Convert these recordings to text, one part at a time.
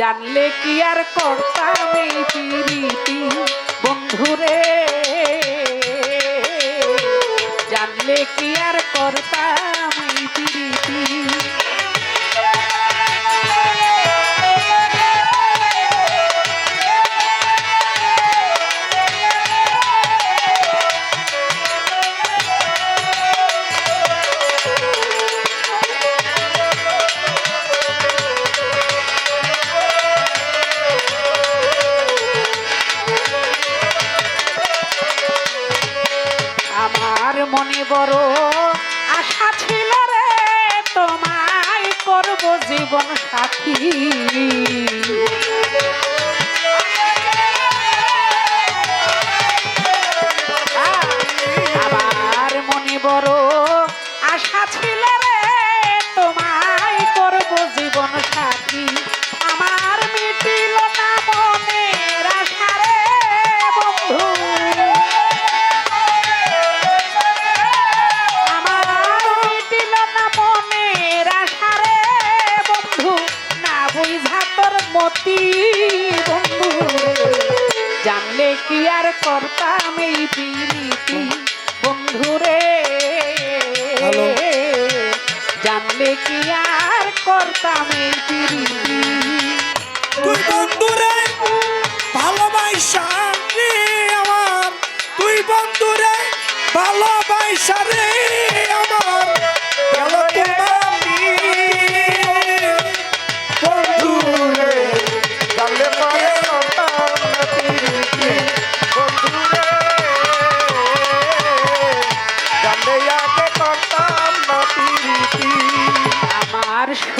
জানলে কি আর করতাম এই পিরিতি? বন্ধুরে জানলে কি আর করতাম করো। আশা ছিল রে তোমায় করব জীবন সাথী। মতি বন্ধু। জানলে কি আর করতাম এই বিনীতি বন্ধুরে জানলে কি আর করতাম এই বিনীতি তুই বন্ধুরে ভালোবাসা রে আমার। তুই বন্ধুরে ভালোবাসা রে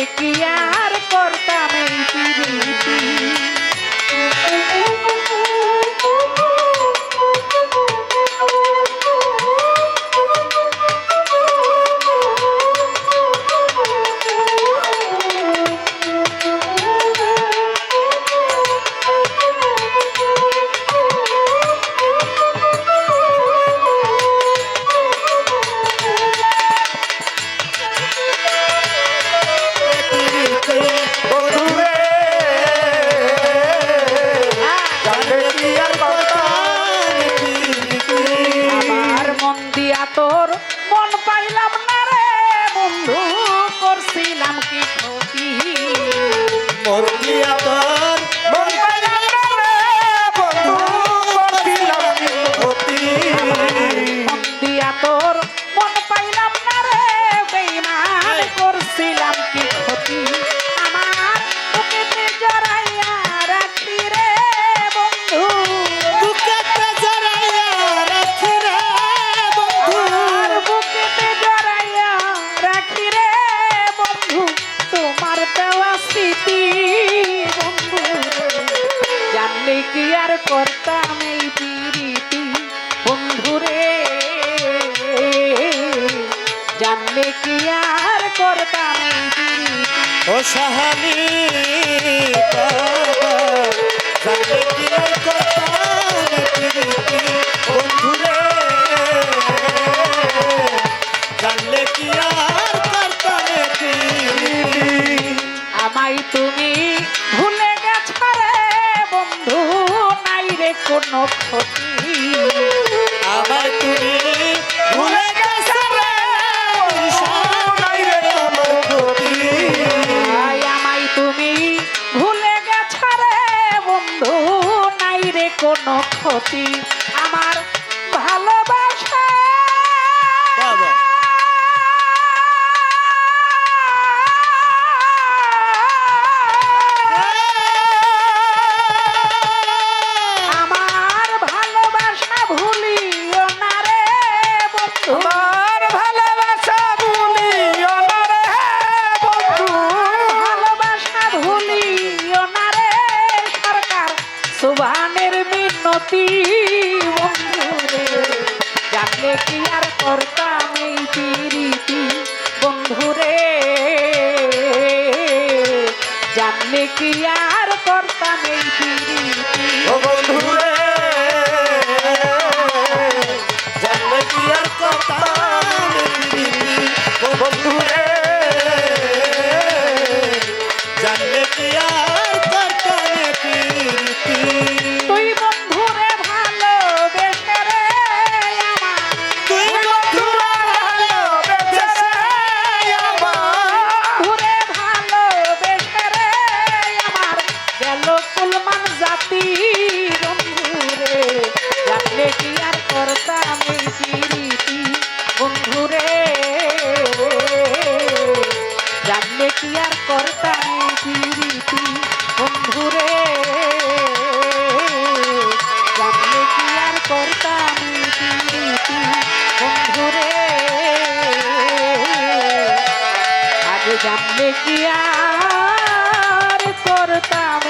দেখিয়া और জানলে কি আর করতাম ও সাহালি জানলে কি আর করতাম জাতি বন্ধুরে? জানলে কি আর করতাম এই পিরিতি? বন্ধুরে, জানলে কি আর করতাম এই পিরিতি? করতাম বন্ধুরে আগে জানলে কি আর করতাম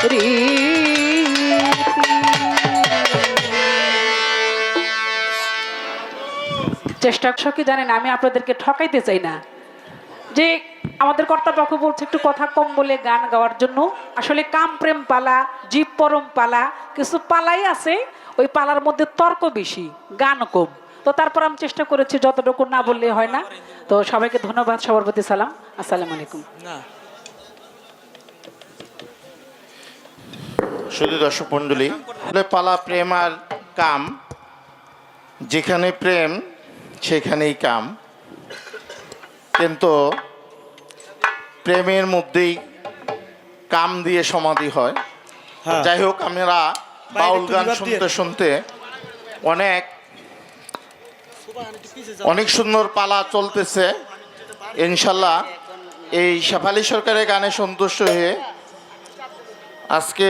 প্রীতি। চেষ্টা কি জানেন আমি আপনাদেরকে ঠকাইতে চাই না যে আমাদের কর্তাপক্ষ বলছে, একটু কথা কম বলে গান গাওয়ার জন্য। আসলে কাম প্রেম পালা, জীব পরম পালা, কিছু পালাই আছে, ওই পালার মধ্যে তর্ক বেশি, গান কম। তো তারপর আমি চেষ্টা করেছি, যতটুকু না বললে হয় না। তো সবাইকে ধন্যবাদ, সবার সালাম। আসসালামু আলাইকুম। শুধু দর্শক মণ্ডলী পালা প্রেম আর কাম, যেখানে প্রেম, সেখানেই কাম। কিন্তু প্রেমের মধ্যেই কাম দিয়ে সমাধি হয়। হ্যাঁ। যাই হোক আমরা বাউল গান শুনতে শুনতে অনেক অনেক সুন্দর পালা চলতেছে। ইনশাল্লাহ এই শেফালি সরকারের গানে সন্তুষ্ট হয়ে আজকে